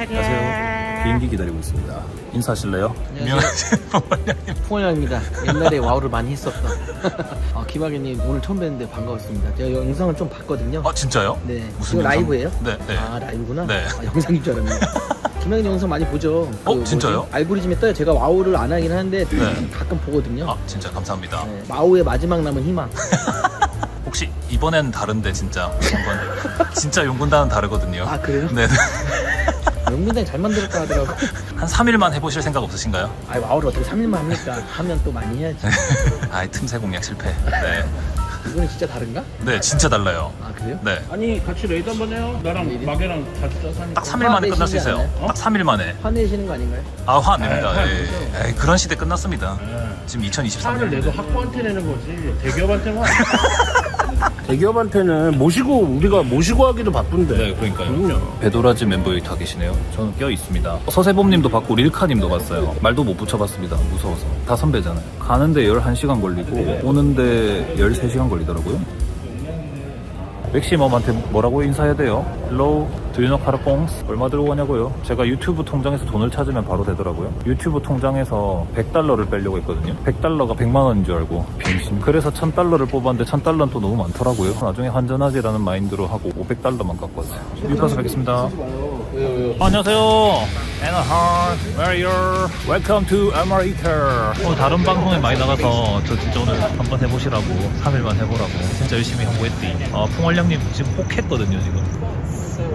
안녕하세요. 비행기 기다리고 있습니다. 인사하실래요? 안녕하세요. 풍월양입니다. 옛날에 와우를 많이 했었던 어, 김학현님 오늘 처음 뵀는데 반가웠습니다. 제가 영상을 좀 봤거든요. 아 진짜요? 네. 무슨 이거 영상? 라이브예요? 네, 네. 아 라이브구나. 네. 아, 영상인 줄 알았네. 김학현 영상 많이 보죠. 그 어, 뭐지? 진짜요? 알고리즘에 떠요. 제가 와우를 안 하긴 하는데 네. 가끔 보거든요. 아 진짜 감사합니다. 네. 와우의 마지막 남은 희망. 혹시 이번엔 다른데 진짜 한번 진짜 용군단은 다르거든요. 아 그래요? 네. 연gun당이 잘 만들었다 하더라고. 한 3일만 해보실 생각 없으신가요? 아 와우를 어떻게 3일만 합니까? 하면 또 많이 해야지. 아이 틈새 공략 실패. 네. 이거는 진짜 다른가? 네, 진짜 달라요. 아 그래요? 네. 아니 같이 레이드 한번 해요. 나랑? 마개랑 같이 짜서 하니까. 딱 3일 만에 끝날 수 있어요. 내시지 않아요? 딱 3일 만에. 화내시는 거 아닌가요? 아, 화 안 냅니다. 아, 화안 예. 내죠. 에이, 그런 시대 끝났습니다. 네. 지금 2023년. 차를 내도 학부한테 내는 거지 대기업한테는 아니야. 대기업한테는 모시고 우리가 모시고 하기도 바쁜데. 네, 그러니까요. 그럼요. 배도라지 멤버 여기 다 계시네요. 저는 껴 있습니다. 서세범님도 봤고 릴카님도 봤어요. 말도 못 붙여봤습니다. 무서워서. 다 선배잖아요. 가는데 11시간 걸리고 오는데 13시간 걸리더라고요. 맥시멈한테 뭐라고 인사해야 돼요? Hello, know 카르뽕스? 얼마 들고 가냐고요? 제가 유튜브 통장에서 돈을 찾으면 바로 되더라고요. 유튜브 통장에서 100달러를 빼려고 했거든요. 100달러가 100만 원인 줄 알고 병신. 그래서 1000달러를 뽑았는데 1000달러는 또 너무 많더라고요. 나중에 환전하지라는 마인드로 하고 500달러만 갖고 왔어요. 뉴카스 뵙겠습니다. 안녕하세요. Anaheim, where you're welcome to America. 어, 다른 방송에 많이 나가서 저 진짜 오늘 한번 해보시라고 3일만 해보라고 진짜 열심히 홍보했더니 어, 풍월량님 지금 혹했거든요 지금.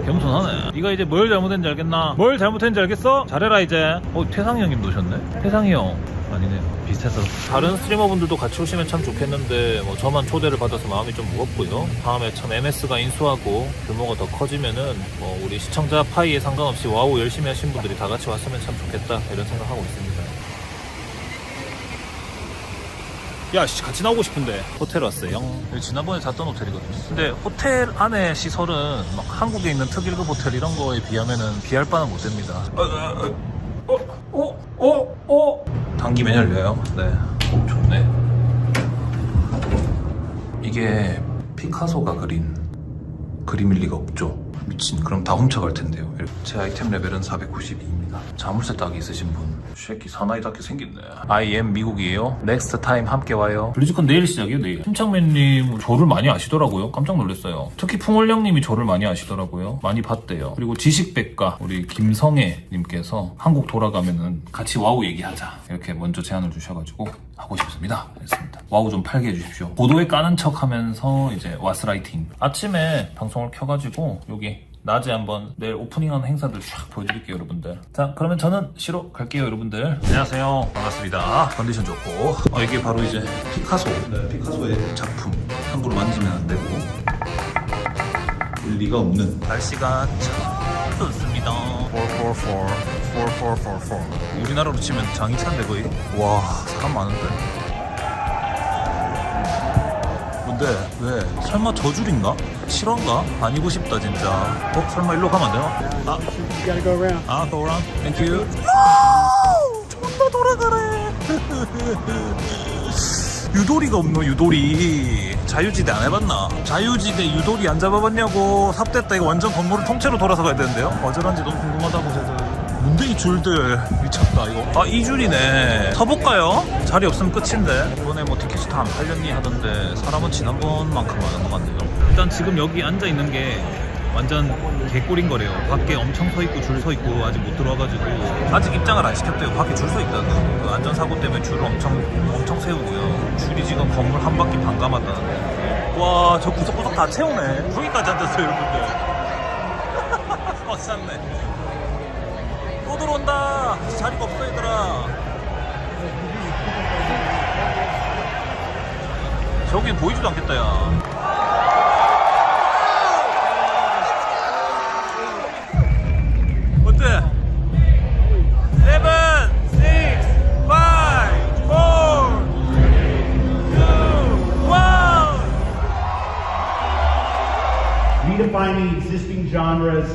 겸손하네. 네가 이제 뭘 잘못했는지 알겠나? 뭘 잘못했는지 알겠어? 잘해라 이제. 어 태상이 형님도 오셨네. 태상이 형. 아니네요. 비슷해서. 다른 스트리머분들도 같이 오시면 참 좋겠는데 뭐 저만 초대를 받아서 마음이 좀 무겁고요. 다음에 참 MS가 인수하고 규모가 더 커지면은 뭐 우리 시청자 파이에 상관없이 와우 열심히 하신 분들이 다 같이 왔으면 참 좋겠다 이런 생각하고 있습니다. 야, 씨, 같이 나오고 싶은데. 호텔 왔어요. 여기 지난번에 잤던 호텔이거든요. 근데 호텔 안에 시설은 막 한국에 있는 특일급 호텔 이런 거에 비하면은 비할 바는 못 됩니다. 어, 어, 어, 어. 당기면 열려요. 네. 오, 좋네. 이게 피카소가 그린 그림일 리가 없죠. 미친. 그럼 다 훔쳐갈 텐데요. 제 아이템 레벨은 492입니다. 자물쇠 딱이 있으신 분. 쉐키 사나이답게 생겼네. I am 미국이에요. 넥스트 타임 함께 와요. 블리즈컨 내일 시작이에요, 내일. 심창맨님 저를 많이 아시더라고요. 깜짝 놀랐어요. 특히 풍월량님이 저를 많이 아시더라고요. 많이 봤대요. 그리고 지식백과 우리 김성애님께서 한국 돌아가면은 같이 와우 얘기하자. 이렇게 먼저 제안을 주셔가지고 하고 싶습니다. 했습니다. 와우 좀 팔게 해주십시오. 고도에 까는 척 하면서 이제 와스라이팅. 아침에 방송을 켜가지고 여기 낮에 한번 내일 오프닝하는 행사들 쫙 보여드릴게요 여러분들. 자 그러면 저는 쉬러 갈게요 여러분들. 안녕하세요. 반갑습니다. 컨디션 좋고. 어, 이게 바로 이제 피카소. 네, 피카소의 작품. 함부로 만지면 안 되고. 일 리가 없는. 날씨가 참 좋습니다. 444 4444 우리나라로 치면 장이찬데 거의 와 사람 많은데 뭔데? 왜? 설마 저 줄인가? 실화인가? 아니고 싶다 진짜 어? 설마 일로 가면 안 되나? 아, gotta go around. 아, go around. Thank you. 존나 돌아가래. 유도리가 없노, 유도리. 자유지대 안 해봤나? 자유지대 유도리 안 잡아봤냐고. 삽됐다. 이거 완전 건물을 통째로 돌아서 가야 되는데요? 어쩌란지 너무 궁금하다고, 이 줄들. 미쳤다 이거. 아 이 줄이네. 타볼까요? 자리 없으면 끝인데. 이번에 뭐 티켓이 다 안 팔렸니 하던데 사람은 지난번만큼 많은 것 같네요. 일단 지금 여기 앉아 있는 게 완전 개꿀인 거래요. 밖에 엄청 서 있고 줄 서 있고 아직 못 들어와가지고. 아직 입장을 안 시켰대요. 밖에 줄 서 있다는. 그 안전사고 때문에 줄을 엄청 엄청 세우고요. 줄이 지금 건물 한 바퀴 반 감았다는데. 와 저 구석구석 다 채우네. 거기까지 앉았어요 여러분들. 꽉 찼네 또 들어온다. 자리가 없어 얘들아. 저긴 보이지도 않겠다 야. 어때? 세븐, 식스, 파이브, 포, 투, 원. redefining existing genres,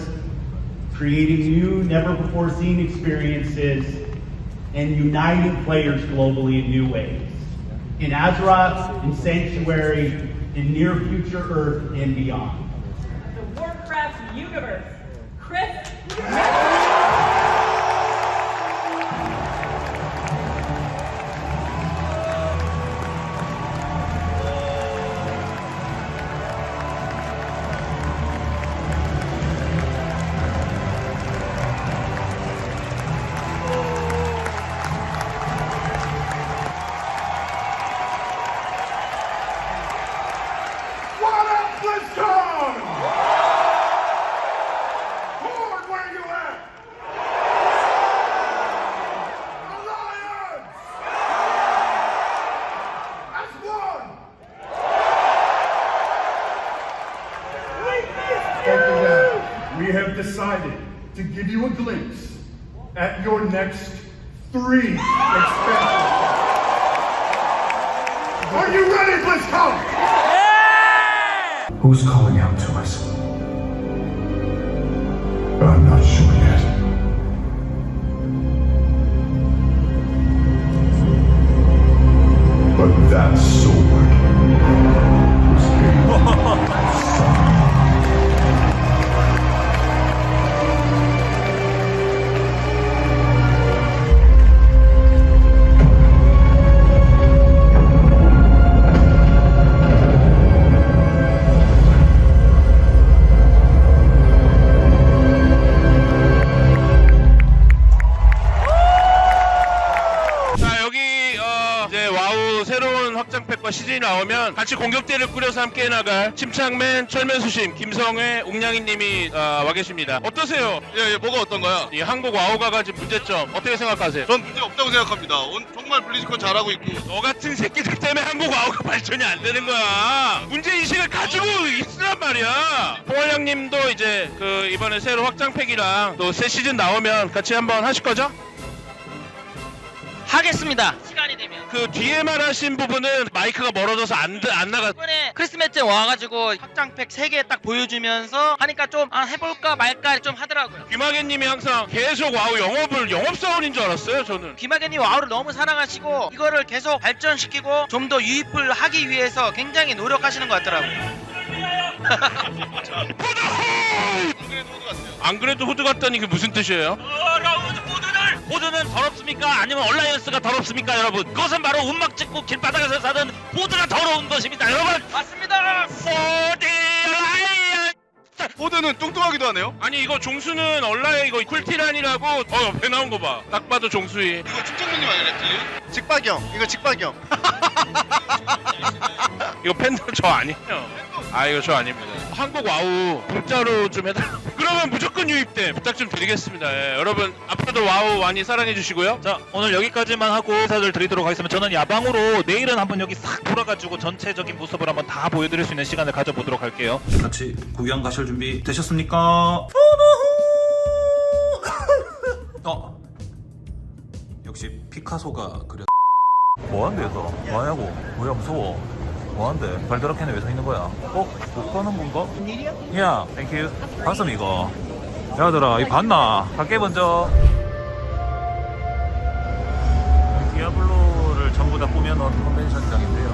creating new, never before seen experiences, and uniting players globally in new ways. In Azeroth, in Sanctuary, in near future Earth, and beyond. the Warcraft universe. To give you a glimpse at your next three expansions. Are you ready, BlizzCon? Who's calling out to us? I'm not sure yet. But that sword 시즌이 나오면 같이 공격대를 꾸려서 함께 나갈 침착맨, 철면수심, 김성회, 옥냥이님이 어, 와 계십니다. 어떠세요? 예, 예, 뭐가 어떤가요? 이 한국 와우가 가진 문제점 어떻게 생각하세요? 전 문제 없다고 생각합니다. 온- 정말 블리즈컨 잘하고 있고. 너 같은 새끼들 때문에 한국 와우가 발전이 안 되는 거야. 문제 인식을 가지고 있으란 말이야. 홍월 형님도 이제 그 이번에 새로 확장팩이랑 또 새 시즌 나오면 같이 한번 하실 거죠? 하겠습니다. 시간이 되면. 그 뒤에만 하신 부분은 마이크가 멀어져서 안, 드- 안 나가. 이번에 크리스마스 때 와가지고 확장팩 3개 딱 보여주면서 하니까 좀 아, 해볼까 말까 좀 하더라고요. 귀마개님이 항상 계속 와우 영업을 영업사원인 줄 알았어요 저는 귀마개님 와우를 너무 사랑하시고 이거를 계속 발전시키고 좀 더 유입을 하기 위해서 굉장히 노력하시는 것 같더라고요. 안 그래도 호드 같다니 그게 무슨 뜻이에요? 호 호드는 더럽습니까? 아니면 얼라이언스가 더럽습니까 여러분? 그것은 바로 운막 찍고 길바닥에서 사는 호드가 더러운 것입니다 여러분! 맞습니다. 얼라이언스! 포드는 뚱뚱하기도 하네요. 아니 이거 종수는 얼라의 이거 쿨티란이라고 어 옆에 나온 거 봐 딱 봐도 종수이 이거 축장님님 아니랬지? 직박형. 이거 직박형. 이거 팬들 저 아니에요? 아 이거 저 아닙니다. 한국 와우 공짜로 좀 해달라 그러면 무조건 유입돼 부탁 좀 드리겠습니다. 예, 여러분 앞으로도 와우 많이 사랑해 주시고요. 자 오늘 여기까지만 하고 인사를 드리도록 하겠습니다. 저는 야방으로 내일은 한번 여기 싹 돌아가지고 전체적인 모습을 한번 다 보여드릴 수 있는 시간을 가져보도록 할게요. 같이 구경 가실 준비 되셨습니까? 어. 역시 피카소가 그렸 뭐한대 얘서 뭐하냐고. 뭐야 무서워 뭐한대 발드라켄에 왜 서 있는 거야 어? 못 가는 건가? 일이야? 야 땡큐 봤음 이거 야들아 이 봤나? 갈게 먼저 디아블로를 전부 다 꾸며놓은 컨벤션장인데요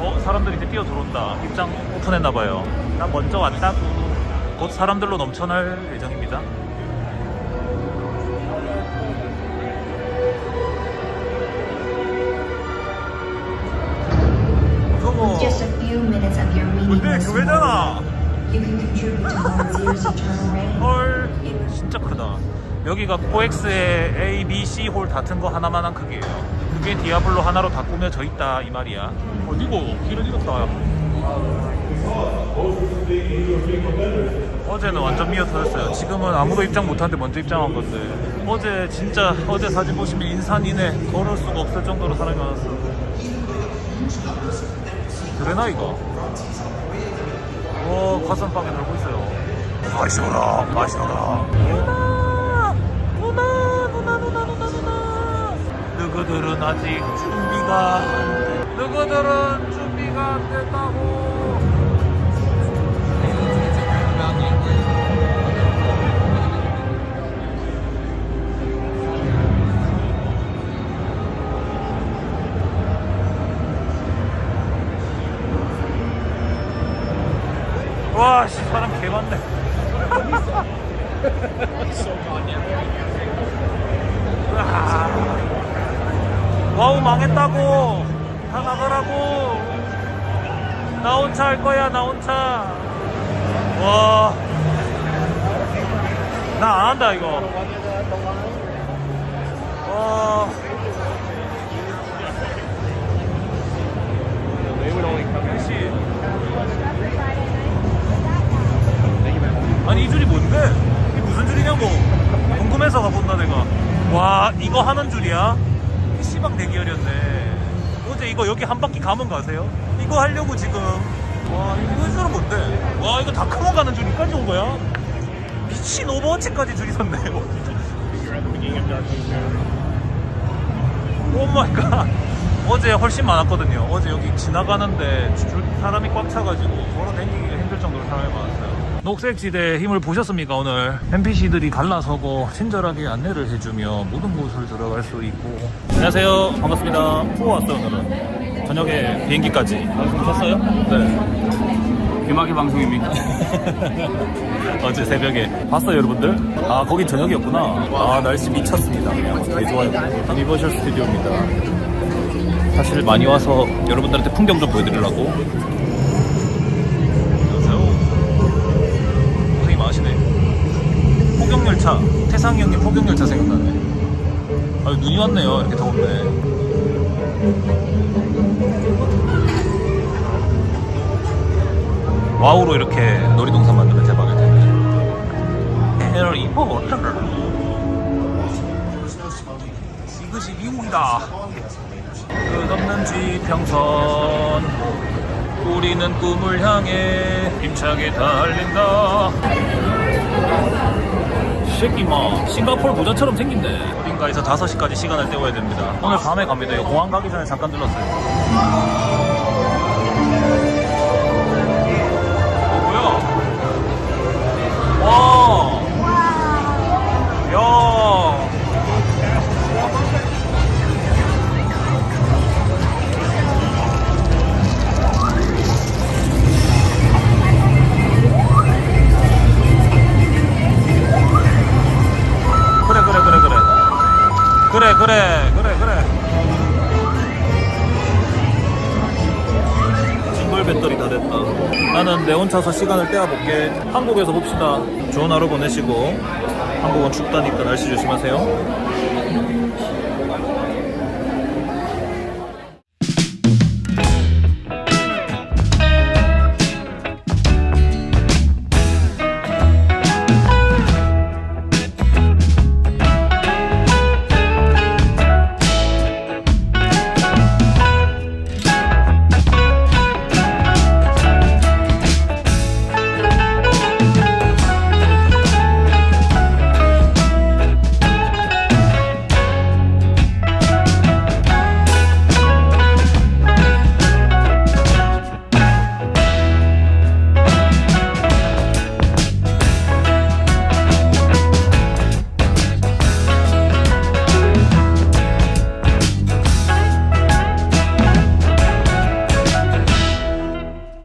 어? 사람들이 이제 뛰어 들어온다 입장 오픈했나봐요 나 먼저 왔다고 곧 사람들로 넘쳐날 예정입니다 Just a few minutes of your 근데 meaningless 교회잖아. You can contribute to Zero's eternal reign. 헐 진짜 크다. 여기가 코엑스의 A, B, C 홀 같은 거 하나만한 크기예요. 그게 디아블로 하나로 다 꾸며져 있다 이 말이야. 어디고? 길을 잃었다. 어제는 완전 미어 터졌어요. 지금은 아무도 입장 못하는데 먼저 입장한 건데. 어제 진짜 어제 사진 보시면 인산이네 걸을 수가 없을 정도로 사람이 많았어 그래나 이거? 오 가슴빵에 들고 있어요. 마시오라 마시오라. 누나! 누나 누나 누나 누나 누나! 누구들은 아직 준비가 안돼. 누구들은 준비가 안 됐다고 나 안 한다, 이거. 와. 역시. 아니 이 줄이 뭔데? 이게 무슨 줄이냐고 궁금해서 가본다 내가 와 이거 하는 줄이야? PC방 대기열이었네 어제 이거 여기 한 바퀴 가면 가세요? 이거 하려고 지금 미친 오버워치까지 줄이 섰네 오 마이 갓 어제 훨씬 많았거든요. 어제 여기 지나가는데 줄 사람이 꽉 차가지고 걸어 다니기가 힘들 정도로 사람이 많았어요. 녹색지대 힘을 보셨습니까 오늘? NPC들이 갈라서고 친절하게 안내를 해주며 모든 곳을 들어갈 수 있고. 안녕하세요. 반갑습니다. 투어 왔어요 오늘은. 저녁에 비행기까지. 탔어요? 네 개막의 방송입니까? 어제 새벽에 봤어요 여러분들? 아 거긴 저녁이었구나. 아 날씨 미쳤습니다. 그냥 개 좋아요. 유니버셜 스튜디오입니다. 사실 많이 와서 여러분들한테 풍경 좀 보여드리려고. 안녕하세요 고생이 많으시네. 포경열차. 태상이 형님 포경열차 생각나네. 아 눈이 왔네요. 이렇게 더운데 와우로 이렇게 놀이동산 만들면 대박일 텐데. 해리 포터 이것이 미국이다. 끝없는 지평선. 우리는 꿈을 향해 힘차게 달린다. 새끼마 싱가포르 모자처럼 생긴네 어딘가에서 5시까지 시간을 때워야 됩니다. 오늘 밤에 갑니다. 이거 공항 가기 전에 잠깐 들렀어요 哦。 혼자서 시간을 떼어볼게. 한국에서 봅시다. 좋은 하루 보내시고. 한국은 춥다니까 날씨 조심하세요